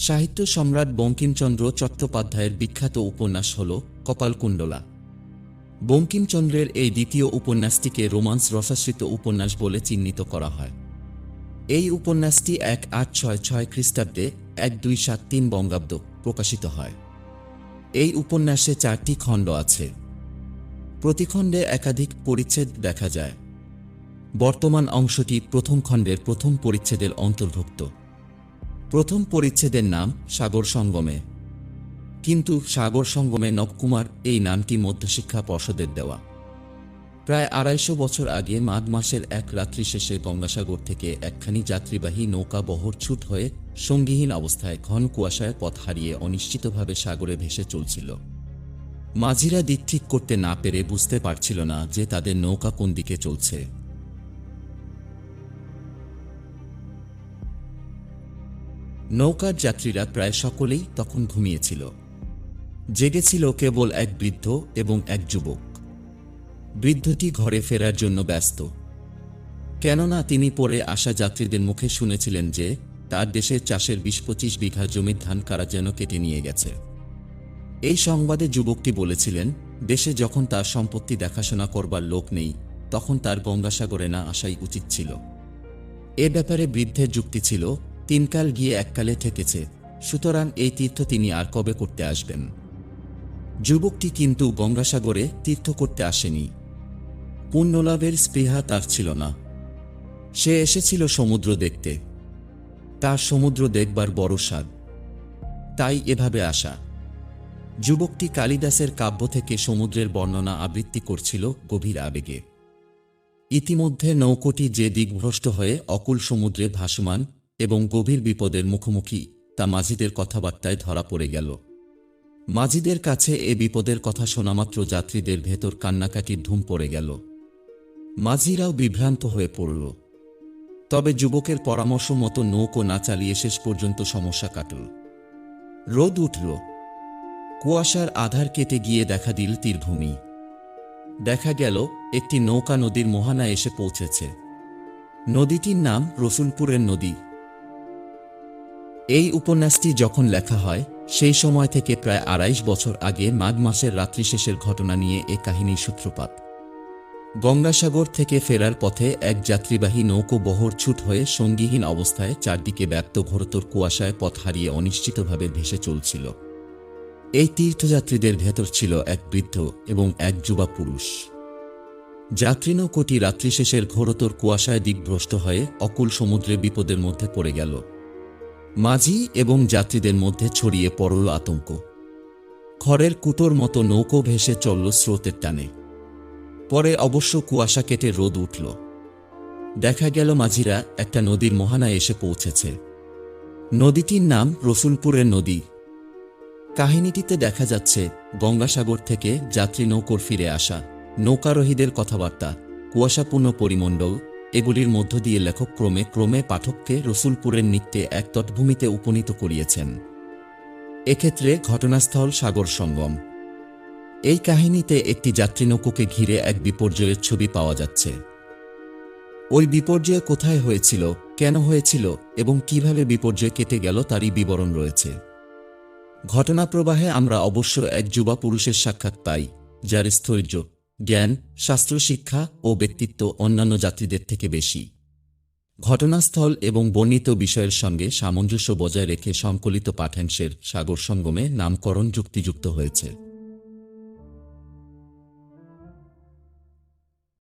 সাহিত্য সম্রাট বঙ্কিমচন্দ্র চট্টোপাধ্যায়ের বিখ্যাত উপন্যাস হল কপালকুণ্ডলা। বঙ্কিমচন্দ্রের এই দ্বিতীয় উপন্যাসটিকে রোমান্স রসাশ্রিত উপন্যাস বলে চিহ্নিত করা হয়। এই উপন্যাসটি এক আট ছয় ছয় খ্রিস্টাব্দে এক দুই সাত তিন বঙ্গাব্দ প্রকাশিত হয়। এই উপন্যাসে চারটি খণ্ড আছে। প্রতিখণ্ডে একাধিক পরিচ্ছেদ দেখা যায়। বর্তমান অংশটি প্রথম খণ্ডের প্রথম পরিচ্ছেদের অন্তর্ভুক্ত। প্রথম পরিচ্ছেদের নাম সাগর সঙ্গমে। কিন্তু সাগর সঙ্গমে নবকুমার এই নামটি মধ্যশিক্ষা পর্ষদের দেওয়া। প্রায় আড়াইশো বছর আগে মাঘ মাসের এক রাত্রি শেষে গঙ্গাসাগর থেকে একখানি যাত্রীবাহী নৌকা বহর ছুট হয়ে সঙ্গীহীন অবস্থায় ঘন কুয়াশায় পথ হারিয়ে অনিশ্চিতভাবে সাগরে ভেসে চলছিল। মাঝিরা দিক ঠিক করতে না পেরে বুঝতে পারছিল না যে তাদের নৌকা কোন দিকে চলছে। নৌকার যাত্রীরা প্রায় সকলেই তখন ঘুমিয়েছিল। জেগেছিল কেবল এক বৃদ্ধ এবং এক যুবক। বৃদ্ধটি ঘরে ফেরার জন্য ব্যস্ত। কেননা তিনি পরে আসা যাত্রীদের মুখে শুনেছিলেন যে, তার দেশের চাষের বিশ পঁচিশ বিঘা জমির ধান কারা যেন কেটে নিয়ে গেছে। এই সংবাদে যুবকটি বলেছিলেন, দেশে যখন তার সম্পত্তি দেখাশোনা করবার লোক নেই, তখন তার গঙ্গাসাগরে না আসাই উচিত ছিল। এ ব্যাপারে বৃদ্ধের যুক্তি ছিল তিনকাল গিয়ে এককালে ঠেকেছে সুতরাং এই তীর্থ তিনি আর কবে করতে আসবেন? যুবকটি কিন্তু গঙ্গাসাগরে তীর্থ করতে আসেনি। পুণ্যলাভের স্পৃহা তার ছিল না। সে এসেছিল সমুদ্র দেখতে। তার সমুদ্র দেখবার বড় স্বাদ। তাই এভাবে আসা। যুবকটি কালিদাসের কাব্য থেকে সমুদ্রের বর্ণনা আবৃত্তি করছিল গভীর আবেগে। ইতিমধ্যে নৌকোটি যে দিকভ্রষ্ট হয়ে অকুল সমুদ্রে ভাসমান এবং গভীর বিপদের মুখোমুখি তা মাঝিদের কথাবার্তায় ধরা পড়ে গেল। মাঝিদের কাছে এ বিপদের কথা শোনামাত্র যাত্রীদের ভেতর কান্নাকাটির ধুম পড়ে গেল। মাঝিরাও বিভ্রান্ত হয়ে পড়ল। তবে যুবকের পরামর্শ মতো নৌকো না চালিয়ে শেষ পর্যন্ত সমস্যা কাটল। রোদ উঠল। কুয়াশার আধার কেটে গিয়ে দেখা দিল তীরভূমি দেখা গেল একটি নৌকা নদীর মোহানা এসে পৌঁছেছে। নদীটির নাম রসুলপুরের নদী। এই উপন্যাসটি যখন লেখা হয়, সেই সময় থেকে প্রায় আড়াইশ বছর আগে মাঘ মাসের রাত্রি শেষের ঘটনা নিয়ে এ কাহিনীর সূত্রপাত। গঙ্গাসাগর থেকে ফেরার পথে এক যাত্রীবাহী নৌকো বহর ছুট হয়ে সঙ্গীহীন অবস্থায় চারদিকে ব্যক্ত ঘোরতর কুয়াশায় পথ হারিয়ে অনিশ্চিতভাবে ভেসে চলছিল। এই তীর্থযাত্রীদের ভেতর ছিল এক বৃদ্ধ এবং এক যুবা পুরুষ। যাত্রী নৌকোটি রাত্রি শেষের ঘোরতর কুয়াশায় দিকভ্রষ্ট হয়ে অকুল সমুদ্রে বিপদের মধ্যে পড়ে গেল। মাঝি এবং যাত্রীদের মধ্যে ছড়িয়ে পড়ল আতঙ্ক। খড়ের কুটোর মতো নৌকো ভেসে চলল স্রোতের টানে। পরে অবশ্য কুয়াশা কেটে রোদ উঠল। দেখা গেল মাঝিরা একটা নদীর মহানায় এসে পৌঁছেছে। নদীটির নাম রসুলপুরের নদী। কাহিনীটিতে দেখা যাচ্ছে গঙ্গাসাগর থেকে যাত্রী নৌকোর ফিরে আসা নৌকারোহীদের কথাবার্তা, কুয়াশাপূর্ণ পরিমণ্ডল এগুলির মধ্য দিয়ে লেখক ক্রমে ক্রমে পাঠককে রসুলপুরের নিত্যে এক তটভূমিতে উপনীত করিয়েছেন। এক্ষেত্রে ঘটনাস্থল সাগর সঙ্গম। এই কাহিনীতে একটি যাত্রী নৌকোকে ঘিরে এক বিপর্যয়ের ছবি পাওয়া যাচ্ছে। ওই বিপর্যয় কোথায় হয়েছিল, কেন হয়েছিল এবং কীভাবে বিপর্যয় কেটে গেল তারই বিবরণ রয়েছে। ঘটনাপ্রবাহে আমরা অবশ্য এক যুবা পুরুষের সাক্ষাৎ পাই, যার স্থৈর্য জ্ঞান, শাস্ত্র, শিক্ষা ও ব্যক্তিত্ব অন্যান্য যাত্রীদের থেকে বেশি। ঘটনাস্থল এবং বর্ণিত বিষয়ের সঙ্গে সামঞ্জস্য বজায় রেখে সংকলিত পাঠ্যাংশের সাগর সঙ্গমে নামকরণ যুক্তিযুক্ত হয়েছে।